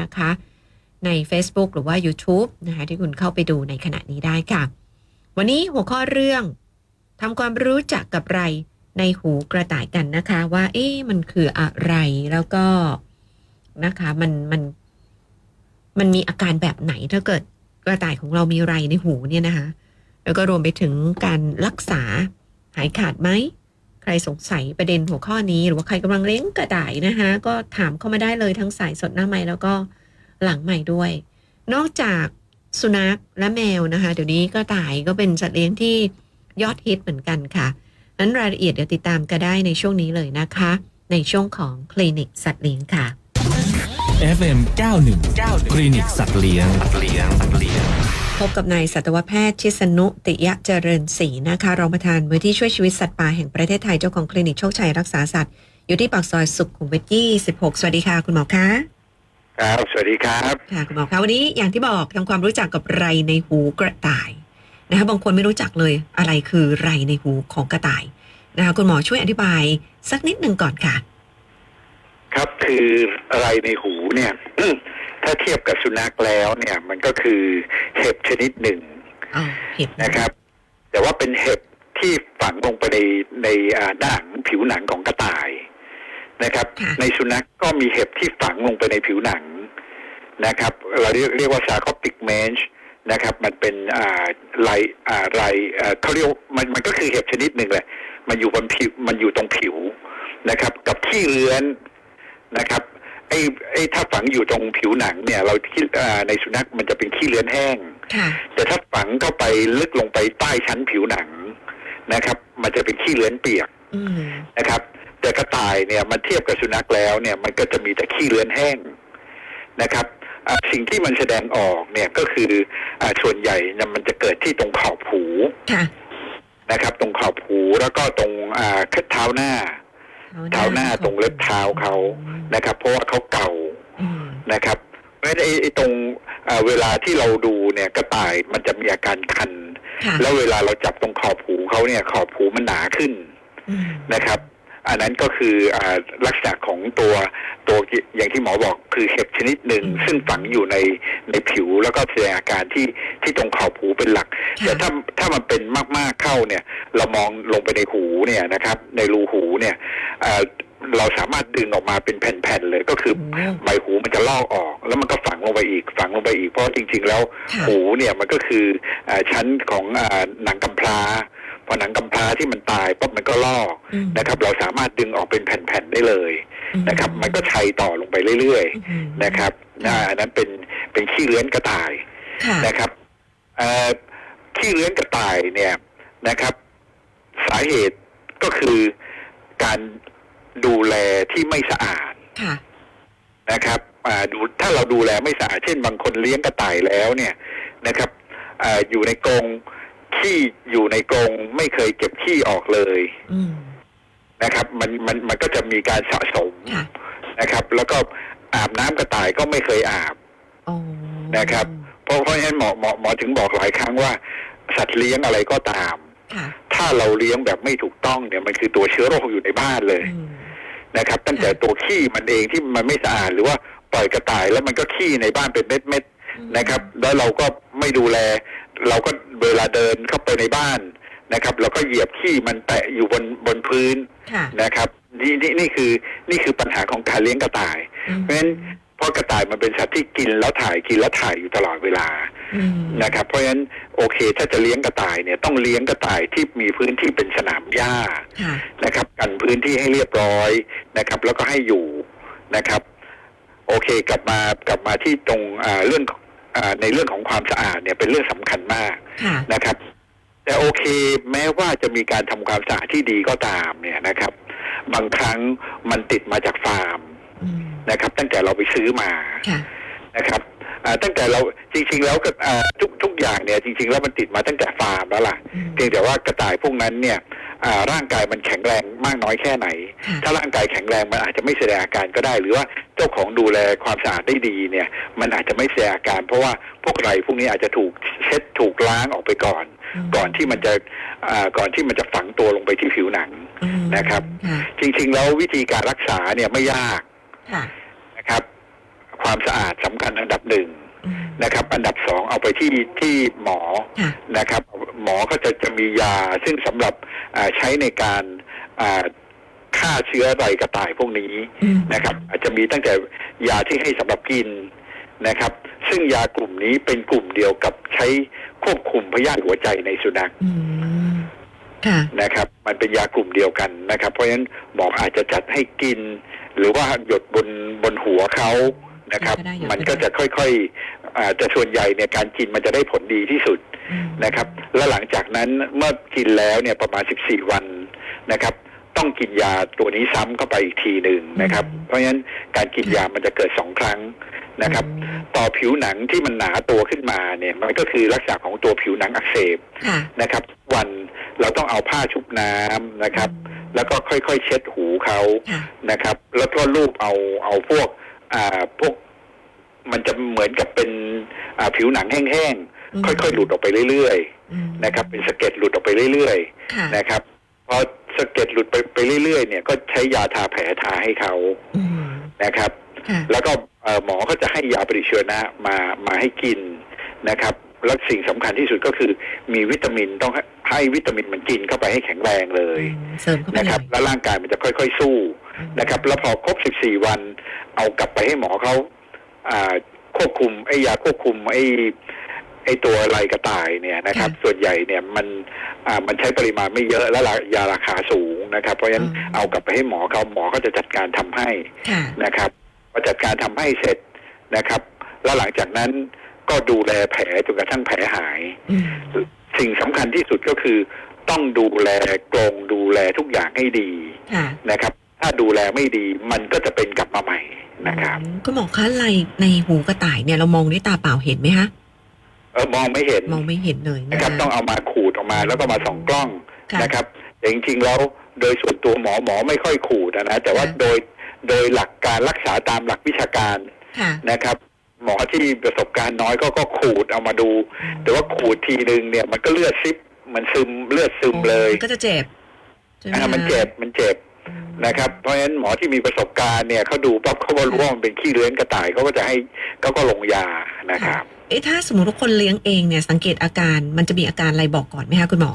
นะคะ ใน Facebook หรือว่า YouTube นะคะที่คุณเข้าไปดูในขณะนี้ได้ค่ะ วันนี้หัวข้อเรื่องทำความรู้จักกับไรในหูกระต่ายกันนะคะ ว่า เอ๊ะมันคืออะไรแล้วก็นะคะมันมันมันมีอาการแบบไหนถ้าเกิดกระต่ายของเรามีไรในหูเนี่ยนะคะ แล้วก็รวมไปถึงการรักษาหายขาดไหม ใครสงสัยประเด็นหัวข้อนี้ หรือว่าใครกำลังเลี้ยงกระต่ายนะคะก็ถามเข้ามาได้เลยทั้งสายสดหน้าไม้แล้วก็หลังใหม่ด้วย นอกจากสุนัขและแมวนะคะ เดี๋ยวนี้กระต่ายก็เป็นสัตว์เลี้ยงที่ยอดฮิตเหมือนกันค่ะนั้นรายละเอียดเดี๋ยวติดตามก็ได้ในช่วงนี้เลยนะคะ ในช่วงของคลินิกสัตว์เลี้ยงค่ะ FM 91 คลินิกสัตว์เลี้ยง พบกับนายสัตวแพทย์ชิสนุติยะเจริญศรีนะคะรองประธานมูลที่ช่วยชีวิตสัตว์ป่าแห่งประเทศไทยเจ้าของคลินิกโชคชัยรักษาสัตว์ อยู่ที่ปากซอยสุขุมวิท 26 สวัสดีค่ะ คุณหมอคะครับ สวัสดีครับค่ะคุณหมอคะวันนี้อย่างที่บอกทำความรู้จักกับไรในหูกระต่ายนะคะบางคนไม่รู้จักเลยอะไรคือไรในหูของกระต่ายนะคะคุณหมอช่วยอธิบายสักนิดหนึ่งก่อนค่ะ ครับคืออะไรในหูเนี่ย ถ้าเทียบกับสุนัขแล้วเนี่ย มันก็คือเห็บชนิดหนึ่งอ๋อเห็บนะครับ แต่ว่าเป็นเห็บที่ฝังลงไปในในอ่าหนังผิวหนังของกระต่ายนะครับ ในสุนัขก็มีเห็บที่ฝังลงไปในผิวหนังนะครับ เราเรียกเรียกว่าซาคอปิกเมนช์นะครับ มันเป็นอ่าลายอ่าลายอ่าเขาเรียกว่ามันมันก็คือเห็บชนิดหนึ่งแหละ มันอยู่บนผิวมันอยู่ตรงผิวนะครับ กับขี้เลื้อนนะครับ ไอ้ไอ้ถ้าฝังอยู่ตรงผิวหนังเนี่ยเราที่อ่าในสุนัขมันจะเป็นขี้เลื้อนแห้งค่ะแต่ถ้าฝังเข้าไปลึกลงไปใต้ชั้นผิวหนังนะครับ มันจะเป็นขี้เลื้อนเปียกอืมนะครับ แต่กระต่ายเนี่ยมันเทียบกับสุนัขแล้วเนี่ยมันก็จะมีแต่ขี้เลื้อนแห้งนะครับอ่าสิ่งที่มันแสดงออกเนี่ยก็คืออ่าส่วนใหญ่เนี่ยมันจะเกิดที่ตรงขอบหูค่ะนะครับ ตรงขอบหูแล้วก็ตรงอ่าเท้าหน้า เท้าหน้าตรงเล็บเท้าเขานะครับ เพราะว่าเขาเก่าอืมนะครับเพราะฉะนั้นไอ้ไอ้ตรงอ่าเวลาที่เราดูเนี่ยกระต่ายมันจะมีอาการคันค่ะแล้วเวลาเราจับตรงขอบหูเขาเนี่ย ขอบหูมันหนาขึ้นอืมนะครับ อันนั้นก็คืออ่าลักษณะของตัวตัวอย่างที่หมอบอกคือเห็บชนิดหนึ่ง ซึ่งฝังอยู่ในในผิวแล้วก็แสดงอาการที่ที่ตรงขอบหูเป็นหลัก แต่ถ้าถ้ามันเป็นมากๆเข้าเนี่ย เรามองลงไปในหูเนี่ยนะครับ ในรูหูเนี่ยอ่าเราสามารถดึงออกมาเป็นแผ่นๆเลยก็คือโอ้ใบหูมันจะลอกออก แล้วมันก็ฝังลงไปอีกฝังลงไปอีกเพราะจริง ๆ แล้วค่ะหูเนี่ยมันก็คืออาชั้นของอาหนังกำพร้า พอหนังกำพร้าที่มันตายปั๊บมันก็ลอกอืมนะครับ เราสามารถดึงออกเป็นแผ่นๆได้เลยอืมนะครับ มันก็ชัยต่อลงไปเรื่อยอืมๆนะครับนะอันนั้นเป็นเป็นขี้เลื้อนกระต่ายค่ะนะครับเอ่อขี้เลื้อนกระต่ายเนี่ยนะครับ สาเหตุก็คือการดูแลที่ไม่สะอาดค่ะนะครับอ่าดูถ้าเราดูแลไม่สะอาดเช่นบางคนเลี้ยงกระต่ายแล้วเนี่ยนะครับอาอยู่ในกรง ขี้อยู่ในกรงไม่เคยเก็บขี้ออกเลยอืมนะครับ มันมันมันก็จะมีการสะสมค่ะนะครับ แล้วก็อาบน้ำกระต่ายก็ไม่เคยอาบ อ๋อนะครับ เพราะเพราะฉะนั้นหมอหมอหมอถึงบอกหลายครั้งว่า สัตว์เลี้ยงอะไรก็ตาม ค่ะถ้าเราเลี้ยงแบบไม่ถูกต้องเนี่ยมันคือตัวเชื้อโรคอยู่ในบ้านเลยอืม นะครับ ตั้งแต่ตัวขี้มันเองที่มันไม่สะอาดหรือว่าปล่อยกระต่ายแล้วมันก็ขี้ในบ้านเป็นเม็ดๆ นะครับแล้วเราก็ไม่ดูแล เราก็เวลาเดินเข้าไปในบ้านนะครับเราก็เหยียบขี้มันแตะอยู่บนบนพื้นค่ะนะครับนี่นี่นี่คือนี่คือปัญหาของการเลี้ยงกระต่ายอืมเพราะฉะนั้นเพราะกระต่ายมันเป็นสัตว์ที่กินแล้วถ่ายกินแล้วถ่ายอยู่ตลอดเวลาอืมนะครับ เพราะฉะนั้นโอเคถ้าจะเลี้ยงกระต่ายเนี่ยต้องเลี้ยงกระต่ายที่มีพื้นที่เป็นสนามหญ้าค่ะนะครับ กันพื้นที่ให้เรียบร้อยนะครับ แล้วก็ให้อยู่นะครับ โอเคกลับมากลับมาที่ตรงอ่าเรื่องอ่า ในเรื่องของความสะอาดเนี่ยเป็นเรื่องสำคัญมากค่ะนะครับ แต่โอเค แม้ว่าจะมีการทำความสะอาดที่ดีก็ตามเนี่ยนะครับ บางครั้งมันติดมาจากฟาร์มอืมนะครับ ตั้งแต่เราไปซื้อมาค่ะนะครับอ่าตั้งแต่เราจริง ๆ แล้วก็อ่าทุกทุกอย่างเนี่ยจริง ๆ แล้วมันติดมาตั้งแต่ฟาร์มแล้วล่ะอืมเพียงแต่ว่ากระต่ายพวกนั้นเนี่ยอ่า ร่างกายมันแข็งแรงมากน้อยแค่ไหนค่ะถ้าร่างกายแข็งแรงมันอาจจะไม่แสดงอาการก็ได้ หรือว่าเจ้าของดูแลความสะอาดได้ดีเนี่ย มันอาจจะไม่แสดงอาการ เพราะว่าพวกไรพวกนี้อาจจะถูกเช็ดถูกล้างออกไปก่อนอืมก่อนที่มันจะอ่าก่อนที่มันจะฝังตัวลงไปที่ผิวหนังอืมนะครับค่ะจริงๆแล้ววิธีการรักษาเนี่ยไม่ยากค่ะนะครับ ความสะอาดสำคัญอันดับหนึ่งอืมนะครับ อันดับสองเอาไปที่ที่หมอค่ะนะครับ หมอก็จะจะมียา ซึ่งสำหรับอ่าใช้ในการอ่าฆ่าเชื้อไรกระต่ายพวกนี้อืมนะครับ อาจจะมีตั้งแต่ยาที่ให้สำหรับกินนะครับ ซึ่งยากลุ่มนี้เป็นกลุ่มเดียวกับใช้ควบคุมพยาธิหัวใจในสุนัขอืมค่ะนะครับ มันเป็นยากลุ่มเดียวกันนะครับ เพราะฉะนั้นหมออาจจะจัดให้กิน หรือว่าหยดบนบนหัวเขานะครับก็ได้หยดก็ได้มันก็จะค่อยๆอาจะส่วนใหญ่เนี่ยการกินมันจะได้ผลดีที่สุดอืม นะครับ แล้วหลังจากนั้นเมื่อกินแล้วเนี่ยประมาณ 14 วันนะครับ ต้องกินยาตัวนี้ซ้ำเข้าไปอีกทีหนึ่งนะครับ เพราะฉะนั้นการกินยามันจะเกิดสองครั้งนะครับอืมต่อผิวหนังที่มันหนาตัวขึ้นมาเนี่ย มันก็คือลักษณะของตัวผิวหนังอักเสบค่ะนะครับ วันเราต้องเอาผ้าชุบน้ำนะครับ แล้วก็ค่อยๆเช็ดหูเขาค่ะนะครับ แล้วก็ลูบเอาเอาพวกอ่าพวกมันจะเหมือนกับเป็นอ่าผิวหนังแห้งอืมๆ ค่อยๆ หลุดออกไปเรื่อยอืมๆนะครับ เป็นสะเก็ดหลุดออกไปเรื่อยค่ะๆนะครับพอสะเก็ดหลุดไปไปเรื่อยๆเนี่ยก็ใช้ยาทาแผลทาให้เขาอืมนะครับค่ะแล้วก็เอ่อหมอก็จะให้ยาปฏิชีวนะมามาให้กินนะครับแล้วสิ่งสำคัญที่สุดก็คือมีวิตามินต้องให้ให้วิตามินมันกินเข้าไปให้แข็งแรงเลยอืมเสริมเข้าไปนะเลครับยแล้วร่างกายมันจะค่อยๆสู้นะครับ แล้วพอครบ14วัน เอากลับไปให้หมอเขาอ่าควบคุมไอ้ยาควบคุมไอ้ไอ้ตัวไรกระต่ายเนี่ยนะครับ ส่วนใหญ่เนี่ยมันอ่ามันใช้ปริมาณไม่เยอะและรายาราคาสูงนะครับ เพราะฉะนั้นเอากลับไปให้หมอเขาหมอก็จะจัดการทำให้ค่ะนะครับพอจัดการทำให้เสร็จนะครับ แล้วหลังจากนั้นก็ดูแลแผลจนกระทั่งแผลหายอืมสิ่งสำคัญที่สุดก็คือ ต้องดูแลกรงดูแลทุกอย่างให้ดีค่ะนะครับ ถ้าดูแลไม่ดีมันก็จะเป็นกลับมาใหม่นะครับอืมคุณหมอคะลายในหูกระต่ายเนี่ยเรามองด้วยตาเปล่าเห็นไหมคะ เออมองไม่เห็นมองไม่เห็นเลยนะครับ ต้องเอามาขูดออกมาแล้วก็มาส่องกล้องค่ะนะครับแต่จริงๆแล้วโดยส่วนตัวหมอหมอไม่ค่อยขูดนะแต่ว่าค่ะโดยโดยหลักการรักษาตามหลักวิชาการค่ะ นะครับ หมอที่ประสบการณ์น้อยก็ก็ขูดเอามาดู แต่ว่าขูดทีนึงเนี่ยมันก็เลือดซิบมันซึมเลือดซึมเลยมันก็จะเจ็บใช่ไหมอ่ามันเจ็บมันเจ็บอืมนะครับ เพราะฉะนั้นหมอที่มีประสบการณ์เนี่ยเขาดูปั๊บเขาก็รู้ว่ามันเป็นขี้เลื้อนกระต่ายเขาก็จะให้เขาก็ลงยานะครับ เอ๊ะถ้าสมมติว่าคนเลี้ยงเองเนี่ยสังเกตอาการมันจะมีอาการอะไรบอกก่อนไหมคะคุณหมอ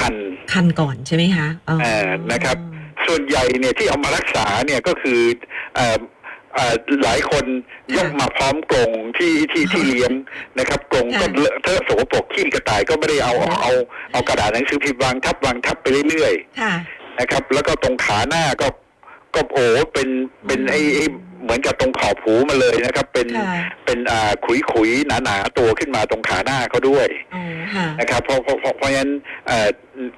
คันคันก่อนใช่ไหมคะอ๋อ เอ่อนะครับ ส่วนใหญ่เนี่ยที่เอามารักษาเนี่ยก็คือเอ่อเอ่อหลายคนยกมาพร้อมกรงที่ที่ที่เลี้ยงนะครับกรงก็เลอะเทอะโสกปรกขี้กระต่ายก็ไม่ได้เอาเอาเอาเอากระดาษหนังสือพิมพ์วางทับวางทับไปเรื่อยๆค่ะนะครับ แล้วก็ตรงขาหน้าก็ ก็โอ้เป็นเป็นไอ้ไอ้เหมือนกับตรงขอบหูมาเลยนะครับ เป็นค่ะเป็นอ่าขุยขุยหนาหนาๆตัวขึ้นมาตรงขาหน้าเขาด้วยอ๋อค่ะนะครับเพราะเพราะเพราะเพราะฉะนั้นเอ่อ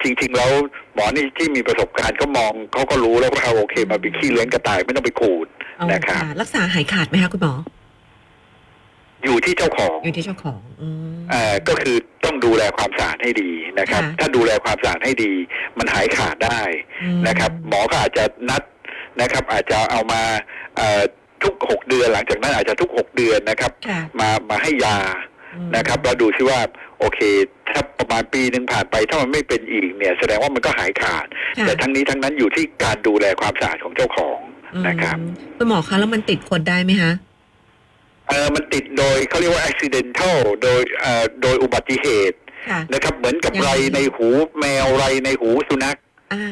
จริง ๆ แล้วหมอนี่ที่มีประสบการณ์ก็มองเขาก็รู้แล้วว่าโอเค มาเป็นขี้เลี้ยงกระต่ายไม่ต้องไปขูดอ๋อนะครับค่ะรักษาหายขาดไหมคะคุณหมออยู่ที่เจ้าของอยู่ที่เจ้าของอืมเอ่อก็คือต้องดูแลความสะอาดให้ดีนะครับค่ะถ้าดูแลความสะอาดให้ดี มันหายขาดได้อืมนะครับ หมอก็อาจจะนัด นะครับ อาจจะเอามาเอ่อทุกหกเดือนหลังจากนั้นอาจจะทุกหกเดือนนะครับค่ะมามาให้ยาอืมนะครับแล้วดูซิว่าโอเค ถ้าประมาณปีหนึ่งผ่านไปถ้ามันไม่เป็นอีกเนี่ย แสดงว่ามันก็หายขาดค่ะแต่ทั้งนี้ทั้งนั้นอยู่ที่การดูแลความสะอาดของเจ้าของนะครับอืมคุณหมอคะแล้วมันติดคนได้ไหมคะเออมันติดโดยเขาเรียกว่า accidental โดยเอ่อโดยอุบัติเหตุค่ะนะครับ เหมือนกับยังไงไรในหูแมวไรในหูสุนัขอ่า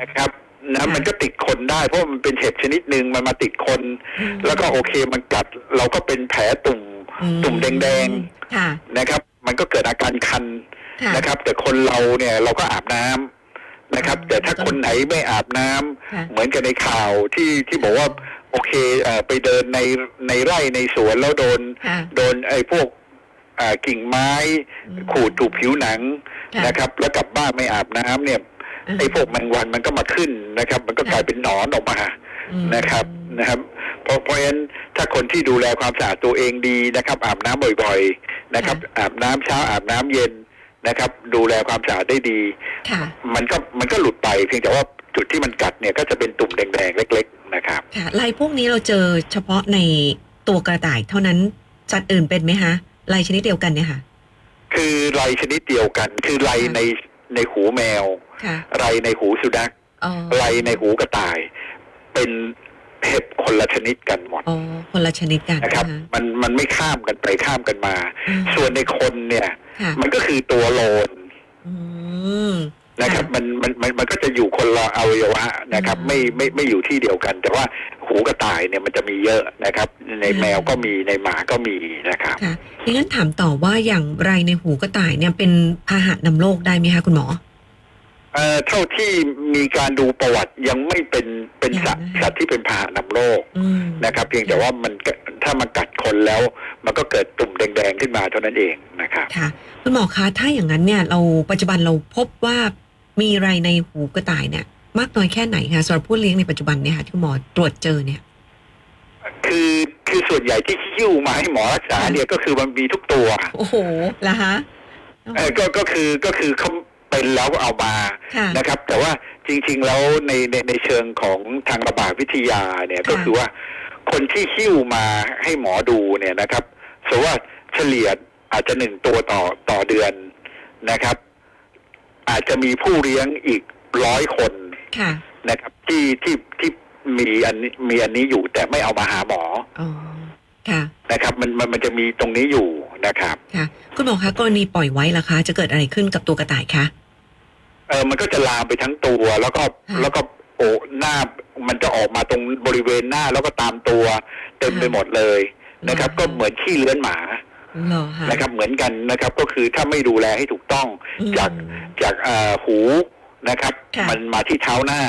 นะครับ นะค่ะมันก็ติดคนได้เพราะมันเป็นเห็บชนิดหนึ่งมันมาติดคนอืมแล้วก็โอเคมันกัดเราก็เป็นแผลตุ่มอืมตุ่มแดงค่ะนะครับ มันก็เกิดอาการคันค่ะนะครับ แต่คนเราเนี่ยเราก็อาบน้ำนะครับอืมแต่ถ้าคนไหนไม่อาบน้ำค่ะเหมือนกับในข่าวที่ที่บอกว่า โอเคเอ่อไปเดินในในไร่ในสวนแล้วโดนค่ะโดนไอ้พวกอ่ากิ่งไม้อืมขูดถูกผิวหนังค่ะนะครับ แล้วกลับบ้านไม่อาบน้ำเนี่ยอืม ไอ้พวกแมงวันมันก็มาขึ้นนะครับ มันก็ค่ะกลายเป็นหนอนออกมาอืมนะครับนะครับเพราะเพราะฉะนั้นถ้าคนที่ดูแลความสะอาดตัวเองดีนะครับ อาบน้ำบ่อยๆนะครับ อาบน้ำเช้าอาบน้ำเย็นนะครับ ดูแลความสะอาดได้ดีค่ะมันก็มันก็หลุดไปเพียงแต่ว่าจุดที่มันกัดเนี่ยก็จะเป็นตุ่มแดงๆ เล็ก ๆ นะครับค่ะลายพวกนี้เราเจอเฉพาะในตัวกระต่ายเท่านั้นสัตว์อื่นเป็นไหมคะลายชนิดเดียวกันเนี่ยค่ะ คือไรชนิดเดียวกัน คือไรค่ะใน ในหูแมวค่ะไรในหูสุนัขอ๋อไรในหูกระต่าย เป็นเห็บคนละชนิดกันหมดอ๋อคนละชนิดกันนะครับนะคะมันมันไม่ข้ามกันไปข้ามกันมาอืมส่วนในคนเนี่ยค่ะมันก็คือตัวโลนอืม นะครับมันมันมันมันก็จะอยู่คนละอวัยวะนะครับอืมไม่ไม่ไม่อยู่ที่เดียวกัน แต่ว่าหูกระต่ายเนี่ยมันจะมีเยอะนะครับ ในอืมแมวก็มีในหมาก็มีนะครับค่ะดังนั้นถามต่อว่าอย่างไรในหูกระต่ายเนี่ยเป็นพาหะนำโรคได้ไหมคะคุณหมอเอ่อเท่าที่มีการดูประวัติยังไม่เป็นเป็นสัตว์ยังไม่สัตว์ที่เป็นพาหะนำโรคอืมนะครับ เพียงแต่ว่ามันก็ถ้ามันกัดคนแล้ว มันก็เกิดตุ่มแดงๆขึ้นมาเท่านั้นเองนะครับค่ะคุณหมอคะถ้าอย่างนั้นเนี่ยเราปัจจุบันเราพบว่า มีไรในหูกระต่ายเนี่ยมากน้อยแค่ไหนคะสำหรับผู้เลี้ยงในปัจจุบันเนี่ยค่ะที่คุณหมอตรวจเจอเนี่ย คือคือส่วนใหญ่ที่หิ้วมาให้หมอรักษาเนี่ยก็คือมันมีทุกตัว โอ้โหละฮะเออก็ก็คือก็คือเขาเป็นแล้วเอามาค่ะนะครับ แต่ว่าจริง ๆ แล้วในในในเชิงของทางระบาดวิทยาเนี่ยค่ะก็คือว่าคนที่หิ้วมาให้หมอดูเนี่ยนะครับสมมติว่าเฉลี่ยอาจจะหนึ่งตัวต่อต่อเดือนนะครับ อาจจะมีผู้เลี้ยงอีกร้อยคนค่ะนะครับ ที่ที่ที่มีอันนี้มีอันนี้อยู่แต่ไม่เอามาหาหมออ๋อค่ะ นะครับ มันมันมันจะมีตรงนี้อยู่นะครับ ค่ะ คุณหมอคะกรณีปล่อยไว้ล่ะคะ จะเกิดอะไรขึ้นกับตัวกระต่ายคะ เออมันก็จะลามไปทั้งตัวแล้วก็ค่ะ แล้วก็โอ้หน้ามันจะออกมาตรงบริเวณหน้าแล้วก็ตามตัว เต็มไปหมดเลยนะครับ ก็เหมือนขี้เลื้อนหมา เหรอคะนะครับเหมือนกันนะครับก็คือถ้าไม่ดูแลให้ถูกต้องอืมจากจากเอ่อหูนะครับ ค่ะ มันมาที่เท้าหน้า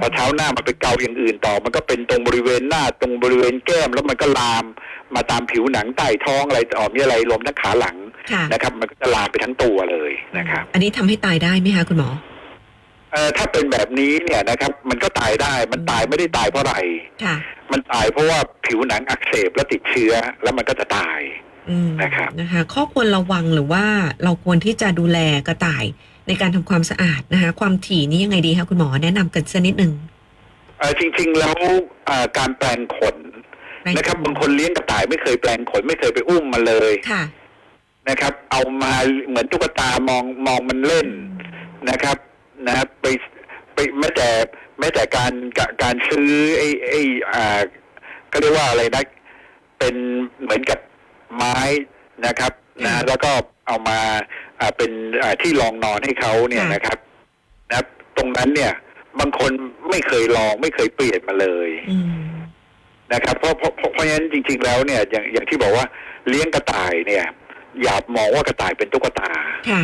พอเท้าหน้ามันไปเกาอย่างอื่นต่อ มันก็เป็นตรงบริเวณหน้าตรงบริเวณแก้ม แล้วมันก็ลามมาตามผิวหนังใต้ท้องอะไรต่อมีอะไรรวมทั้งขาหลังค่ะนะครับ มันก็จะลามไปทั้งตัวเลยนะครับ อันนี้ทำให้ตายได้ไหมคะคุณหมอ เอ่อถ้าเป็นแบบนี้เนี่ยนะครับ มันก็ตายได้มันตายไม่ได้ตายเพราะอะไร ค่ะ มันตายเพราะว่าผิวหนังอักเสบและติดเชื้อแล้วมันก็จะตายอืม นะครับนะคะข้อควรระวังหรือว่าเราควรที่จะดูแลกระต่ายในการทำความสะอาดนะคะ ความถี่นี้ยังไงดีคะคุณหมอแนะนำกันสักนิดหนึ่งเอ่อจริง ๆ แล้วเอ่อการแปลงขนนะครับบางคนเลี้ยงกระต่ายไม่เคยแปลงขนไม่เคยไปอุ้มมาเลยค่ะนะครับ เอามาเหมือนตุ๊กตามองมองมันเล่นนะครับนะครับไปไปแม้แต่แม้แต่การกะการซื้อไอ้ไอ้อ่าก็เรียกว่าอะไรนะ เป็นเหมือนกับ ไม้นะครับนะค่ะแล้วก็เอามาอ่าเป็นอ่าที่รองนอนให้เขาเนี่ยค่ะนะครับนะครับตรงนั้นเนี่ย บางคนไม่เคยลองไม่เคยเปลี่ยนมาเลยอืมนะครับเพราะเพราะเพราะเพราะฉะนั้นจริง ๆ แล้วเนี่ย อย่างอย่างที่บอกว่าเลี้ยงกระต่ายเนี่ย อย่ามองว่ากระต่ายเป็นตุ๊กตาค่ะ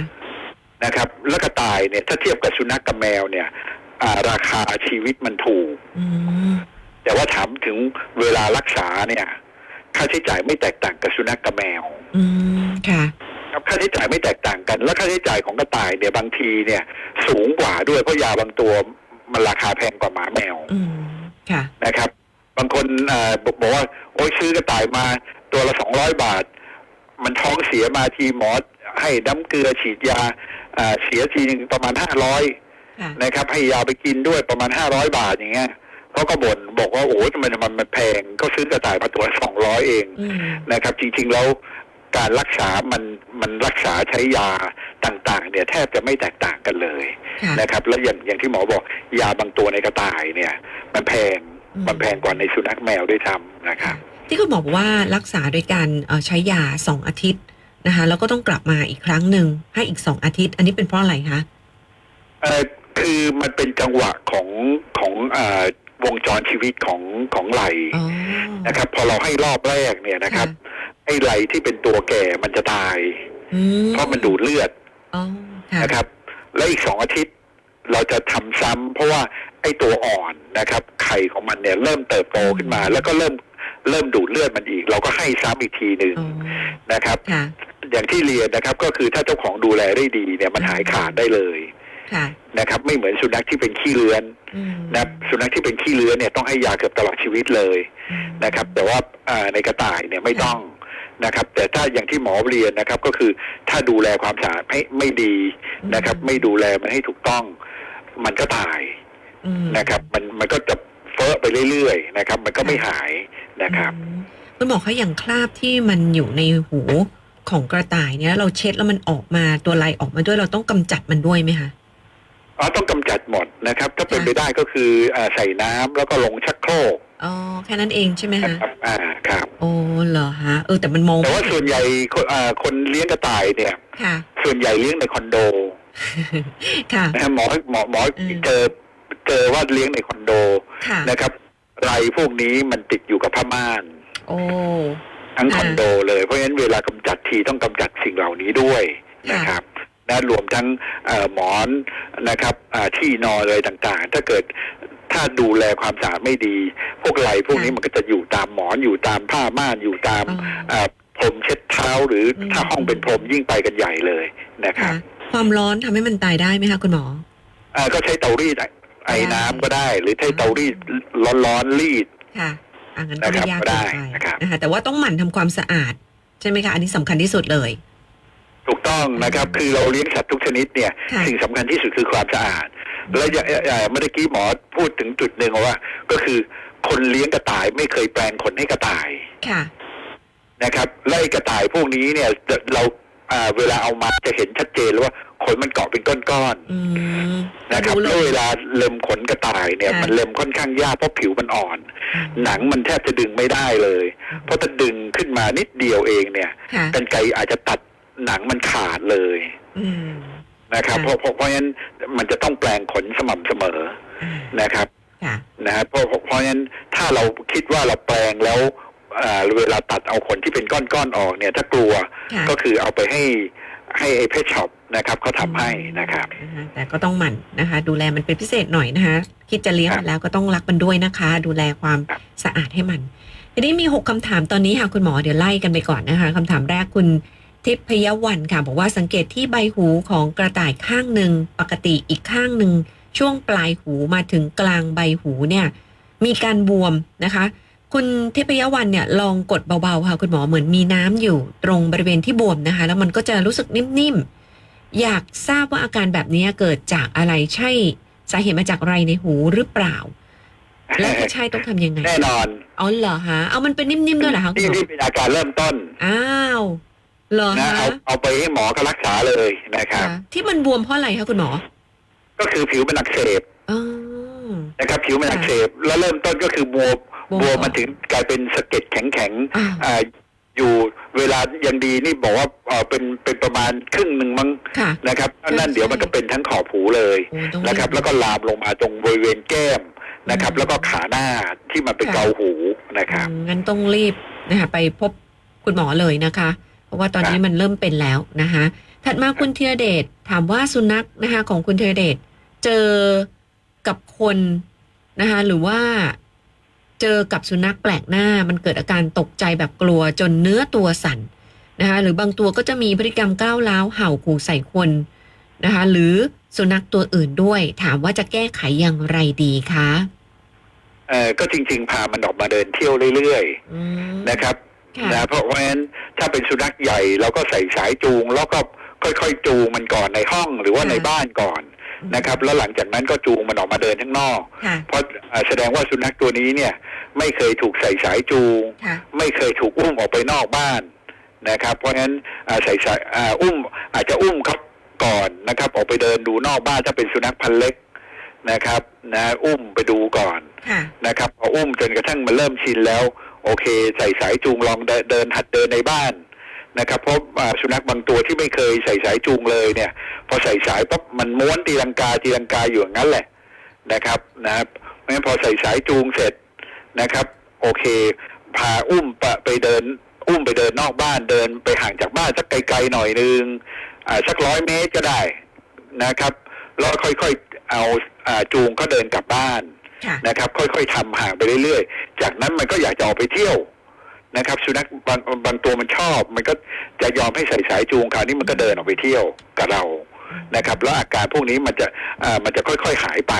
นะครับ แล้วกระต่ายเนี่ย ถ้าเทียบกับสุนัขกับแมวเนี่ยอ่าราคาชีวิตมันถูกอืมแต่ว่าถามถึงเวลารักษาเนี่ย ค่าใช้จ่ายไม่แตกต่างกับสุนัขกับแมวอืมค่ะครับค่าใช้จ่ายไม่แตกต่างกัน และค่าใช้จ่ายของกระต่ายเนี่ยบางทีเนี่ย สูงกว่าด้วยเพราะยาบางตัวมันราคาแพงกว่าหมาแมวอืมค่ะนะครับ บางคนเอ่อบอกบอกว่าโอ้ยซื้อกระต่ายมาตัวละสองร้อยบาท มันท้องเสียมาทีหมอให้น้ำเกลือฉีดยาอ่าเสียทีหนึงประมาณห้าร้อยค่ะนะครับ ให้ยาไปกินด้วยประมาณห้าร้อยบาทอย่างเงี้ย เขาก็บ่นบอกว่าโอ้ยทำไมมันมันแพงก็ซื้อกระต่ายมาตัวสองร้อยเองอืมนะครับ จริงๆแล้วการรักษา มันมันรักษาใช้ยาต่างๆ เนี่ยแทบจะไม่แตกต่างกันเลยค่ะนะครับ แล้วอย่างอย่างที่หมอบอกยาบางตัวในกระต่ายเนี่ย มันแพงอืมมันแพงกว่าในสุนัขแมวด้วยซ้ำนะครับ ที่คุณหมอบอกว่ารักษาโดยการเอ่อใช้ยาสองอาทิตย์นะคะแล้วก็ต้องกลับมาอีกครั้งหนึ่งให้อีกสองอาทิตย์ อันนี้เป็นเพราะอะไรคะเออคือมันเป็นจังหวะของของเออ วงจรชีวิตของของไหลอ๋อนะครับ พอเราให้รอบแรกเนี่ยนะครับไอ้ไหลที่เป็นตัวแก่มันจะตายอืมเพราะมันดูดเลือดอ๋อค่ะนะครับ แล้วอีกสองอาทิตย์เราจะทำซ้ำเพราะว่าไอ้ตัวอ่อนนะครับ ไข่ของมันเนี่ยเริ่มเติบโตขึ้นมา แล้วก็เริ่มเริ่มดูดเลือดมันอีก เราก็ให้ซ้ำอีกทีหนึ่งอ๋อนะครับค่ะอย่างที่เรียนนะครับ ก็คือถ้าเจ้าของดูแลได้ดีเนี่ยมันหายขาดได้เลยค่ะ นะครับ ไม่เหมือนสุนัขที่เป็นขี้เลื้อนอืมนะครับสุนัขที่เป็นขี้เลื้อนเนี่ยต้องให้ยาเกือบตลอดชีวิตเลยอืมนะครับ แต่ว่าอ่าในกระต่ายเนี่ยไม่ต้องนะครับ แต่ถ้าอย่างที่หมอเรียนนะครับ ก็คือถ้าดูแลความสะอาดไม่ไม่ดีนะครับ ไม่ดูแลมันให้ถูกต้อง มันก็ตายอืมนะครับ มันมันก็จะเฟ้อไปเรื่อยๆนะครับ มันก็ไม่หายนะครับอืมคุณหมอคะอย่างคราบที่มันอยู่ในหูของกระต่ายเนี่ยเราเช็ดแล้วมันออกมาตัวลายออกมาด้วยเราต้องกำจัดมันด้วยไหมคะ อ๋อต้องกำจัดหมดนะครับ ถ้าเป็นค่ะไปได้ก็คืออ่าใส่น้ำแล้วก็ลงชักโครกอ๋อแค่นั้นเองใช่ไหมนะฮะครับอ่าครับโอ้เหรอฮะเออแต่มันมองแต่ว่าส่วนใหญ่คนอ่าคนเลี้ยงกระต่ายเนี่ยค่ะ ส่วนใหญ่เลี้ยงในคอนโด ค่ะนะฮะหมอหมอหมออืมเจอเจอว่าเลี้ยงในคอนโดค่ะนะครับ ไรพวกนี้มันติดอยู่กับผ้าม่าน โอ้ทั้งอ่าคอนโดเลยเพราะฉะนั้นเวลากำจัดทีต้องกำจัดสิ่งเหล่านี้ด้วยนะครับ นะรวมทั้งเอ่อหมอนนะครับอ่าที่นอนอะไรต่างๆ ถ้าเกิดถ้าดูแลความสะอาดไม่ดี พวกไรพวกนี้มันก็จะอยู่ตามหมอนอยู่ตามผ้าม่านอยู่ตามอ๋ออ่าพรมเช็ดเท้าหรืออมถ้าห้องเป็นพรมยิ่งไปกันใหญ่เลยนะครัค่ะบความร้อนทำให้มันตายได้ไหมคะคุณหมออ่าก็ใช้เตารีดไอไอ้น้ำก็ได้ หรือใช้เตารีดร้อนๆรีดค่ะอ่างั้นก็ไม่นะครับยากก็เกิได้นไปนะครับนะคะแต่ว่าต้องหมั่นทำความสะอาด ใช่ไหมคะ อันนี้สำคัญที่สุดเลย ถูกต้องนะครับ คือเราเลี้ยงสัตว์ทุกชนิดเนี่ย ค่ะ สิ่งสำคัญที่สุดคือความสะอาด และอย่างอย่างเมื่อกี้หมอพูดถึงจุดหนึ่งว่า ก็คือคนเลี้ยงกระต่ายไม่เคยแปลงขนให้กระต่ายค่ะ นะครับไล่กระต่ายพวกนี้เนี่ยเราอ่าเวลาเอามาจะเห็นชัดเจนเลยว่าขนมันเกาะเป็นก้อนอืมๆนะครับเลแล้วยเวลาเล็มขนกระต่ายเนี่ย ค่ะ มันเล็มค่อนข้างยากเพราะผิวมันอ่อน หนังมันแทบจะดึงไม่ได้เลย เพราะถ้าดึงขึ้นมานิดเดียวเองเนี่ย ค่ะ กันไกรอาจจะตัด หนังมันขาดเลยอืมนะครับค่ะเพราะเพราะเพราะฉะนั้นมันจะต้องแปลงขนสม่ำเสมออ่านะครับค่ะนะฮะเพราะเพราะเพราะฉะนั้นถ้าเราคิดว่าเราแปลงแล้วอ่าเวลาตัดเอาขนที่เป็นก้อนๆออกเนี่ย ถ้ากลัวค่ะก็คือเอาไปให้ให้ไอ้เพชช็อปนะครับเขาทำให้นะครับนะคะแต่ก็ต้องหมั่นนะคะ ดูแลมันเป็นพิเศษหน่อยนะคะ คิดจะเลี้ยงครับมันแล้วก็ต้องรักมันด้วยนะคะ ดูแลความครับสะอาดให้มันทีนี้มีหกคำถามตอนนี้ค่ะคุณหมอเดี๋ยวไล่กันไปก่อนนะคะคำถามแรกคุณ ทิพยวันค่ะ บอกว่าสังเกตที่ใบหูของกระต่ายข้างหนึ่งปกติอีกข้างหนึ่งช่วงปลายหูมาถึงกลางใบหูเนี่ยมีการบวมนะคะ คุณเทพยวันเนี่ยลองกดเบาๆค่ะคุณหมอเหมือนมีน้ำอยู่ตรงบริเวณที่บวมนะคะ แล้วมันก็จะรู้สึกนิ่มๆ อยากทราบว่าอาการแบบนี้เกิดจากอะไรใช่สาเหตุมาจากไรในหูหรือเปล่า แล้วถ้าใช่ต้องทำยังไง แน่นอน อ๋อเหรอฮะเอามันเป็นนิ่มๆด้วยเหรอคะคุณที่หมอที่เป็นอาการเริ่มต้น อ้าว เหรอนะฮะเอาเอาไปให้หมอก็รักษาเลยนะครับค่ะที่มันบวมเพราะอะไรคะคุณหมอก็คือผิวมันอักเสบอ๋อ นะครับ ผิวมันอักเสบแล้วเริ่มต้นก็คือบวมบวมบวมมันถึงกลายเป็นสะเก็ดแข็งๆอ้าวอ่าอยู่เวลายังดีนี่บอกว่าเอ่อเป็นเป็นประมาณครึ่งหนึ่งมั้งค่ะ นะครับใช่นั่นเดี๋ยวมันก็เป็นทั้งขอบหูเลยโอ้ต้อง นะครับ แล้วก็ลามลงมาตรงบริเวณแก้มนะครับอืมแล้วก็ขาหน้าที่มันเป็นค่ะ เกาหูนะครับอืมงั้นต้องรีบนะคะไปพบคุณหมอเลยนะคะเพ ราะว่าตอนนี้ครับมันเริ่มเป็นแล้วนะคะถัดมาคุณธีรเดชถามว่าสุนัขนะคะของคุณธีรเดชเจอกับคนนะคะหรือว่าเจอกับสุนัขแปลกหน้า มันเกิดอาการตกใจแบบกลัวจนเนื้อตัวสั่นนะคะหรือบางตัวก็จะมีพฤติกรรมก้าวร้าวเห่าขู่ใส่คนนะคะหรือสุนัขตัวอื่นด้วย ถามว่าจะแก้ไขอย่างไรดีคะเอ่อก็จริง ๆ พามันออกมาเดินเที่ยวเรื่อยอืมๆนะครับค่ะ นะเพราะฉะนั้นถ้าเป็นสุนัขใหญ่เราก็ใส่สายจูง แล้วก็ค่อยๆ จูงมันก่อนในห้องหรือว่าค่ะในบ้านก่อนนะครับ แล้วหลังจากนั้นก็จูงมันออกมาเดินข้างนอกค่ะเพราะอ่าแสดงว่าสุนัขตัวนี้เนี่ยไม่เคยถูกใส่สายจูงค่ะไม่เคยถูกอุ้มออกไปนอกบ้านนะครับ เพราะฉะนั้นอ่าใส่สายอ่าอุ้มอาจจะอุ้มครับก่อนนะครับ ออกไปเดินดูนอกบ้านถ้าเป็นสุนัขพันธุ์เล็กนะครับนะอุ้มไปดูก่อนค่ะนะครับพออุ้มจนกระทั่งมันเริ่มชินแล้ว โอเค ใส่สายจูงลองเดินหัดเดินในบ้านนะครับเพราะสุนัขบางตัวที่ไม่เคยใส่สายจูงเลยเนี่ย พอใส่สายปั๊บมันม้วนตีลังกาตีลังกาอยู่อย่างนั้นแหละนะครับนะครับเพราะฉะนั้นพอใส่สายจูงเสร็จนะครับ โอเค พาอุ้มไปไปเดิน อุ้มไปเดินนอกบ้านเดินไปห่างจากบ้านสักไกลๆหน่อยนึงอ่าสักร้อยเมตรก็ได้นะครับแล้วค่อยๆเอาอจูงเขาเดินกลับบ้าน นะครับ ค่อยๆทำห่างไปเรื่อยๆ จากนั้นมันก็อยากจะออกไปเที่ยวนะครับ สุนัขบางบางตัวมันชอบ มันก็จะยอมให้ใส่สายจูงคราวนี้มันก็เดินออกไปเที่ยวกับเรานะครับ แล้วอาการพวกนี้มันจะอ่ามันจะค่อยๆหายไป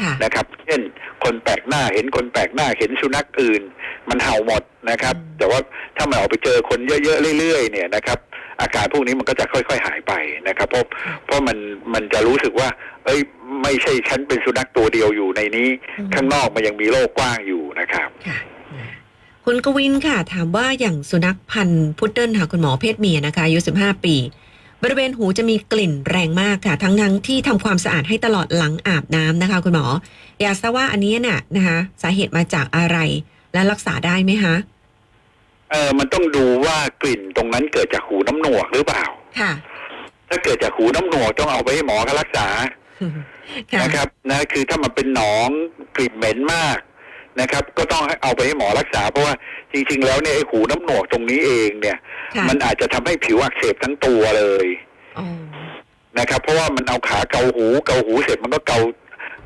ค่ะนะครับ เช่น คนแปลกหน้าเห็นคนแปลกหน้าเห็นสุนัขอื่น มันเห่าหมดนะครับอืมแต่ว่าถ้ามันออกไปเจอคนเยอะๆเรื่อยๆ เนี่ยนะครับ อาการพวกนี้มันก็จะค่อย ๆ หายไปนะครับ เพราะเพราะมันมันจะรู้สึกว่า เอ้ย ไม่ใช่ฉันเป็นสุนัขตัวเดียวอยู่ในนี้อืมข้างนอกมันยังมีโลกกว้างอยู่นะครับค่ะคุณกวินค่ะ ถามว่าอย่างสุนัขพันธุ์พุดเดิ้ลค่ะคุณหมอเพศเมียนะคะอายุ15 ปี บริเวณหูจะมีกลิ่นแรงมากค่ะ ทั้งทั้งที่ทำความสะอาดให้ตลอดหลังอาบน้ำนะคะ คุณหมอ อยากทราบว่าอันนี้เนี่ยนะคะ สาเหตุมาจากอะไรและรักษาได้ไหมคะ เออมันต้องดูว่ากลิ่นตรงนั้นเกิดจากหูน้ำหนวกหรือเปล่า ค่ะ ถ้าเกิดจากหูน้ำหนวกต้องเอาไปให้หมอเขารักษาค่ะนะครับนะคือถ้ามันเป็นหนองกลิ่นเหม็นมากนะครับ ก็ต้องให้เอาไปให้หมอรักษา เพราะว่าจริงๆแล้วเนี่ยไอ้หูน้ำหนวกตรงนี้เองเนี่ย ค่ะมันอาจจะทำให้ผิวอักเสบทั้งตัวเลย อ๋อนะครับเพราะว่ามันเอาขาเกาหูเกาหูเสร็จมันก็เกา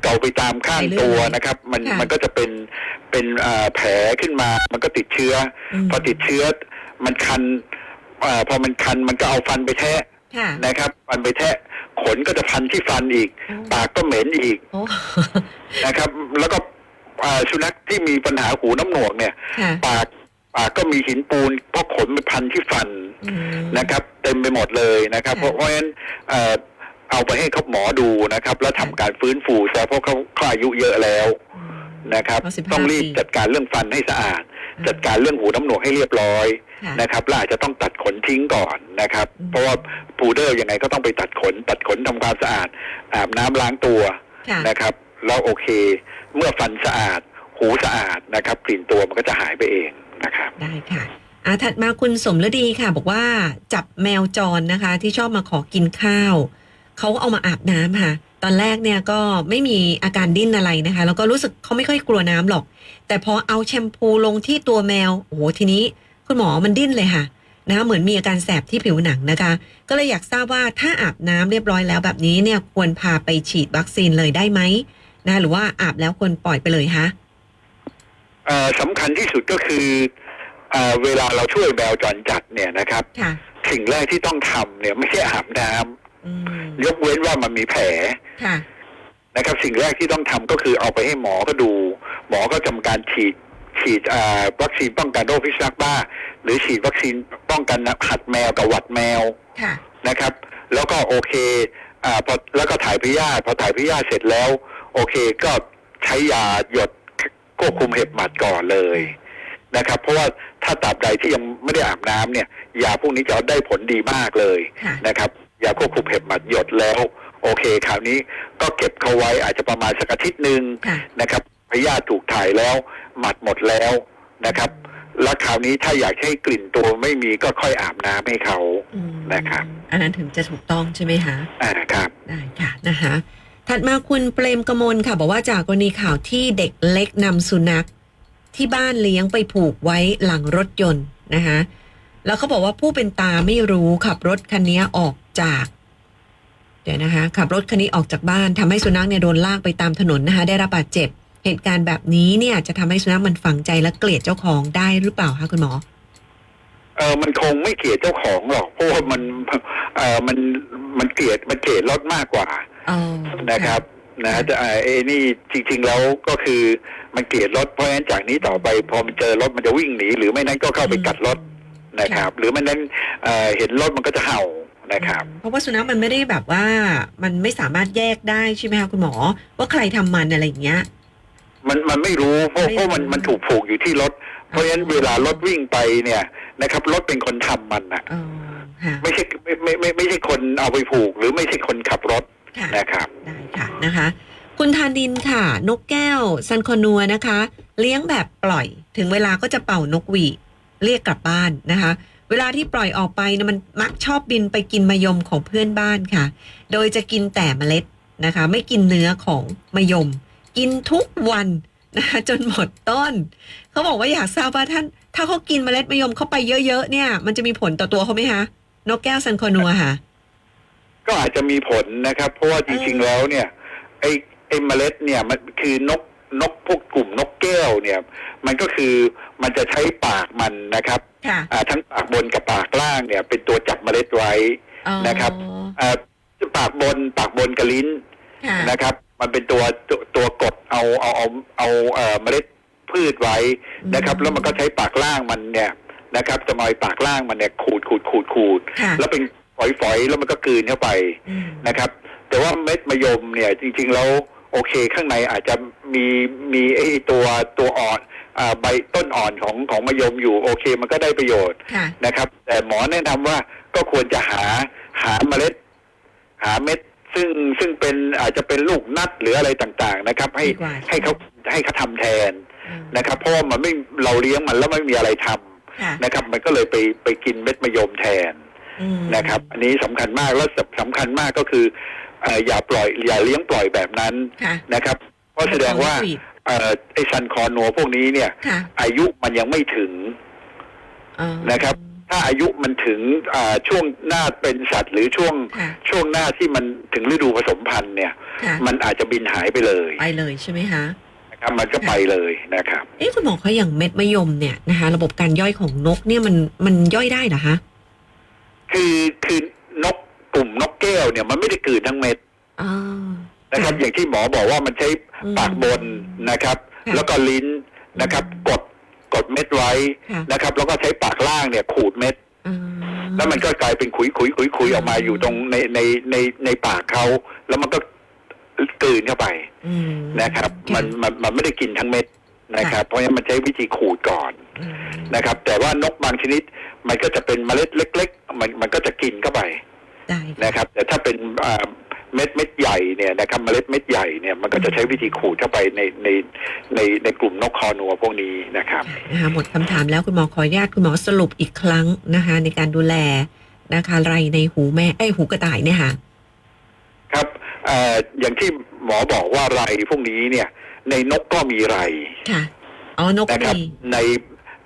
เกาไปตามข้างไปเรื่อยตัวนะครับ มันค่ะมันก็จะเป็นเป็นอ่าแผลขึ้นมา มันก็ติดเชื้ออมพอติดเชื้อมันคันอาพอมันคันมันก็เอาฟันไปแทะค่ะนะครับฟันไปแทะขนก็จะพันที่ฟันอีกอ๋อปากก็เหม็นอีกโอ้นะครับ แล้วก็อ่าสุนัขที่มีปัญหาหูน้ำหนวกเนี่ยค่ะปากปากก็มีหินปูนเพราะขนมันพันที่ฟันอืมนะครับ เต็มไปหมดเลยนะครับค่ะเพราะเพราะฉะนั้น เอ่อเอาไปให้เขาหมอดูนะครับ แล้วทำการฟื้นฟูซะเพราะเขาเขาอายุเยอะแล้วอืมนะครับเขา15ต้องรีบปีจัดการเรื่องฟันให้สะอาดอืมจัดการเรื่องหูน้ำหนวกให้เรียบร้อยค่ะนะครับและอาจจะต้องตัดขนทิ้งก่อนนะครับอืมเพราะว่าพูเดอร์ยังไงก็ต้องไปตัดขน ตัดขนทำความสะอาด อาบน้ำล้างตัวค่ะนะครับ แล้วโอเค เมื่อฟันสะอาด หูสะอาดนะครับ กลิ่นตัวมันก็จะหายไปเองนะครับ ได้ค่ะอ่าถัดมาคุณสมฤดีค่ะ บอกว่าจับแมวจรนะคะ ที่ชอบมาขอกินข้าว เขาเอามาอาบน้ำค่ะ ตอนแรกเนี่ยก็ไม่มีอาการดิ้นอะไรนะคะ แล้วก็รู้สึกเขาไม่ค่อยกลัวน้ำหรอก แต่พอเอาแชมพูลงที่ตัวแมว โอ้โห ทีนี้คุณหมอมันดิ้นเลยค่ะนะคะเหมือนมีอาการแสบที่ผิวหนังนะคะ ก็เลยอยากทราบว่าถ้าอาบน้ำเรียบร้อยแล้วแบบนี้เนี่ยควรพาไปฉีดวัคซีนเลยได้ไหมนะคะหรือว่าอาบแล้วควรปล่อยไปเลยคะเอ่อสำคัญที่สุดก็คือเอ่อเวลาเราช่วยแมวจรจัดเนี่ยนะครับค่ะสิ่งแรกที่ต้องทำเนี่ยไม่ใช่อาบน้ำ อืมยกเว้นว่ามันมีแผลค่ะ นะครับ สิ่งแรกที่ต้องทำก็คือเอาไปให้หมอก็ดู หมอก็ทำการฉีดฉีดอ่าวัคซีนป้องกันโรคพิษสุนัขบ้า หรือฉีดวัคซีนป้องกันหัดแมวกับหวัดแมว ค่ะ นะครับ แล้วก็โอเคอ่าพอแล้วก็ถ่ายพยาธิพอถ่ายพยาธิเสร็จแล้ว โอเคก็ใช้ยาหยดควบคุมเห็บหมัดก่อนเลยนะครับ เพราะว่าถ้าตราบใดที่ยังไม่ได้อาบน้ำเนี่ย ยาพวกนี้จะได้ผลดีมากเลยค่ะ นะครับ ยาควบคุมเห็บหมัดหยดแล้ว โอเคคราวนี้ก็เก็บเขาไว้อาจจะประมาณสักอาทิตย์หนึ่งค่ะนะครับพยาธิถูกถ่ายแล้ว หมัดหมดแล้วนะครับแล้วคราวนี้ถ้าอยากให้กลิ่นตัวไม่มีก็ค่อยอาบน้ำให้เขาอืมนะครับ อันนั้นถึงจะถูกต้องใช่ไหมคะอ่าครับได้ค่ะนะคะถัดมาคุณเปรมกมลค่ะ บอกว่าจากกรณีข่าวที่เด็กเล็กนำสุนัข ที่บ้านเลี้ยงไปผูกไว้หลังรถยนต์นะคะแล้วเขาบอกว่าผู้เป็นตาไม่รู้ขับรถคันนี้ออก จากเดี๋ยวนะคะ ขับรถคันนี้ออกจากบ้านทำให้สุนัขเนี่ยโดนลากไปตามถนนนะคะ ได้รับบาดเจ็บ เหตุการณ์แบบนี้เนี่ย จะทำให้สุนัขมันฝังใจและเกลียดเจ้าของได้หรือเปล่าคะคุณหมอเออมันคงไม่เกลียดเจ้าของหรอกเพราะว่ามันเออมันมันเกลียดมันเกลียดรถมากกว่าอ๋อนะครับนะแต่เอ่อไอ้นี่จริง ๆ แล้วก็คือมันเกลียดรถเพราะฉะนั้นจากนี้ต่อไป พอมันเจอรถมันจะวิ่งหนี หรือไม่นั้นก็เข้าไปกัดรถนะครับ หรือไม่นั้นเอ่อเห็นรถมันก็จะเห่า นะครับ เพราะว่าสุนัขมันไม่ได้แบบว่ามันไม่สามารถแยกได้ใช่ไหมคะคุณหมอ ว่าใครทำมันอะไรอย่างเงี้ย มันมันไม่รู้เพราะไม่รู้เพราะมันมันถูกผูกอยู่ที่รถ เพราะฉะนั้นอ๋อเวลารถวิ่งไปเนี่ยนะครับรถเป็นคนทำมันนะอ๋อค่ะไม่ใช่ไม่ไม่ไม่ไม่ใช่คนเอาไปผูก หรือไม่ใช่คนขับรถค่ะนะครับได้ค่ะนะคะ คุณธานินค่ะ นกแก้วซันคอนัวนะคะ เลี้ยงแบบปล่อย ถึงเวลาก็จะเป่านกหวีดเรียกกลับบ้านนะคะ เวลาที่ปล่อยออกไปนะมันมักชอบบินไปกินมะยมของเพื่อนบ้านค่ะ โดยจะกินแต่เมล็ดนะคะ ไม่กินเนื้อของมะยม กินทุกวันนะคะจนหมดต้น เขาบอกว่าอยากทราบว่าท่าน ถ้าเขากินเมล็ดมะยมเข้าไปเยอะๆเนี่ย มันจะมีผลต่อตัวเขาไหมคะนกแก้วซันคอนัวค่ะ ก็อาจจะมีผลนะครับ เพราะว่าจริงๆแล้วเนี่ย ไอ้ไอ้เมล็ดเนี่ยมันคือนกนกพวกกลุ่มนกแก้วเนี่ย มันก็คือ มันจะใช้ปากมันนะครับค่ะอ่าทั้งปากบนกับปากล่างเนี่ย เป็นตัวจับเมล็ดไว้อ๋อนะครับอ่าปากบนปากบนกับลิ้นค่ะนะครับ มันเป็นตัวตัวตัวกดเอาเอาเอาเอาเอ่อเมล็ดพืชไว้นะครับ แล้วมันก็ใช้ปากล่างมันเนี่ยนะครับจะมอยปากล่างมันเนี่ยขูดขูดขูดขูด ค่ะแล้วเป็นฝอยๆแล้วมันก็กลืนเข้าไป อืม นะครับ แต่ว่าเม็ดมะยมเนี่ยจริงๆแล้วโอเคข้างในอาจจะมีมีไอ้ตัวตัวอ่อนอ่า ใบต้นอ่อนของของมะยมอยู่โอเค มันก็ได้ประโยชน์ค่ะ นะครับ แต่หมอแนะนำว่าก็ควรจะหาหาเมล็ด หาเม็ด ซึ่งซึ่งเป็นอาจจะเป็นลูกนัดหรืออะไรต่างๆนะครับ ให้ดีกว่าให้เขาให้เขาทำแทนอืมนะครับ เพราะว่ามันไม่เราเลี้ยงมันแล้วไม่มีอะไรทำค่ะนะครับ มันก็เลยไปไปกินเม็ดมะยมแทน อืม นะครับ อันนี้สำคัญมากแล้วสำคัญมากก็คือเอ่ออย่าปล่อยอย่าเลี้ยงปล่อยแบบนั้นค่ะนะครับ เพราะแสดงว่าเอ่อไอซันคอนัวพวกนี้เนี่ยค่ะอายุมันยังไม่ถึงอ๋อนะครับ ถ้าอายุมันถึงอ่าช่วงหน้าเป็นสัตว์หรือช่วงค่ะช่วงหน้าที่มันถึงฤดูผสมพันธุ์เนี่ยค่ะมันอาจจะบินหายไปเลย ไปเลยใช่ไหมคะนะครับมันก็ไปเลยนะครับ เอ๊ะคุณหมอเขาอย่างเม็ดมะยมเนี่ยนะคะ ระบบการย่อยของนกเนี่ยมันมันย่อยได้เหรอคะคือคือนกกลุ่มนกแก้วเนี่ยมันไม่ได้กลืนทั้งเม็ดอ๋อ นะครับ อย่างที่หมอบอกว่ามันใช้อืมปากบนนะครับค่ะแล้วก็ลิ้นนะครับ กดกดเม็ดไว้ค่ะนะครับ แล้วก็ใช้ปากล่างเนี่ยขูดเม็ดอ๋อแล้วมันก็กลายเป็นขุยขุยขุยขุยออกมาอยู่ตรงในในในในปากเขาแล้วมันก็กลืนเข้าไปอืมนะครับค่ะมันมันมันไม่ได้กินทั้งเม็ดนะครับ เพราะฉะนั้นมันใช้วิธีขูดก่อนอืมนะครับ แต่ว่านกบางชนิด มันก็จะเป็นเมล็ดเล็ก ๆ มันมันก็จะกินเข้าไปได้ค่ะนะครับ แต่ถ้าเป็นอ่า เม็ดเม็ดใหญ่เนี่ยนะครับเมล็ดเม็ดใหญ่เนี่ยมันก็จะใช้วิธีขูดเข้าไปในในในในกลุ่มนกคอนัวพวกนี้นะครับนะคะหมดคำถามแล้วคุณหมอขออนุญาตคุณหมอสรุปอีกครั้งนะคะ ในการดูแลนะคะไรในหูแม่ไอยหูกระต่ายเนี่ยค่ะครับเอ่ออย่างที่หมอบอกว่าไรพวกนี้เนี่ย ในนกก็มีไรค่ะอ๋อนกนะครับมีใน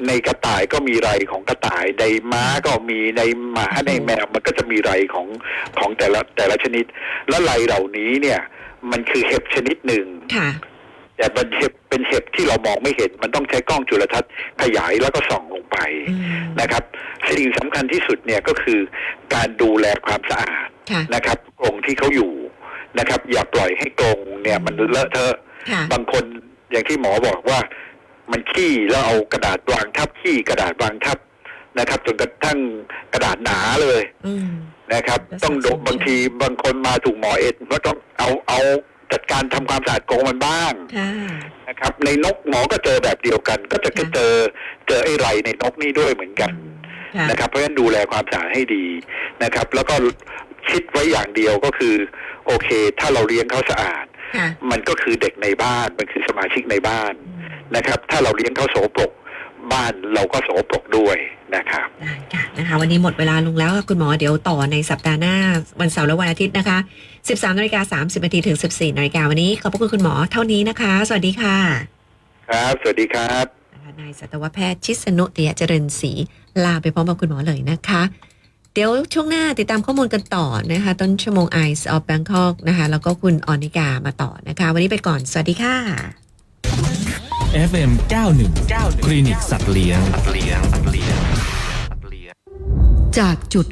ในกระต่ายก็มีไรของกระต่ายในม้าก็มีในหมาโอ้โหในแมวมันก็จะมีไรของของแต่ละแต่ละชนิด แล้วไรเหล่านี้เนี่ย มันคือเห็บชนิดหนึ่งค่ะแต่เป็นเห็บเป็นเห็บที่เรามองไม่เห็น มันต้องใช้กล้องจุลทรรศน์ขยายแล้วก็ส่องลงไปอืมนะครับสิ่งสำคัญที่สุดเนี่ยก็คือการดูแลความสะอาดค่ะนะครับกรงที่เขาอยู่นะครับ อย่าปล่อยให้กรงเนี่ย มันเลอะเทอะค่ะบางคนอย่างที่หมอบอกว่า มันขี้แล้วเอากระดาษวางทับขี้กระดาษวางทับนะครับจนกระทั่งกระดาษหนาเลยอืมนะครับแล้วต้องดสะสมบางทีบางคนมาถูกหมอเอ็ดก็ต้องเอาเอาจัดการทำความสะอาดกรงมันบ้างค่ะนะครับ ในนกหมอก็เจอแบบเดียวกัน ก็จะค่ะเจอเจอไอ้ไรในนกนี่ด้วยเหมือนกันค่ะนะครับ เพราะฉะนั้นดูแลความสะอาดให้ดีนะครับ แล้วก็คิดไว้อย่างเดียวก็คือ โอเค ถ้าเราเลี้ยงเขาสะอาดค่ะ มันก็คือเด็กในบ้านมันคือสมาชิกในบ้านอืมนะครับ ถ้าเราเลี้ยงเขาโสโปรกบ้านเราก็โสโปรกด้วยนะครับได้ค่ะนะคะวันนี้หมดเวลาลงแล้วค่ะคุณหมอเดี๋ยวต่อในสัปดาห์หน้าวันเสาร์และวันอาทิตย์นะคะ 13นาฬิกา30นาทีถึง 14นาฬิกาวันนี้ขอบพระคุณคุณหมอเท่านี้นะคะ สวัสดีค่ะ ครับ สวัสดีครับนะคะนายสัตวแพทย์ชิสนุติยเจริญศรีลาไปพร้อมกับคุณหมอเลยนะคะ เดี๋ยวช่วงหน้าติดตามข้อมูลกันต่อนะคะ ต้นชั่วโมง Eyes of Bangkok นะคะ แล้วก็คุณออนิกามาต่อนะคะ วันนี้ไปก่อน สวัสดีค่ะ FM 91คลินิกสัตว์เลี้ยง จากจุด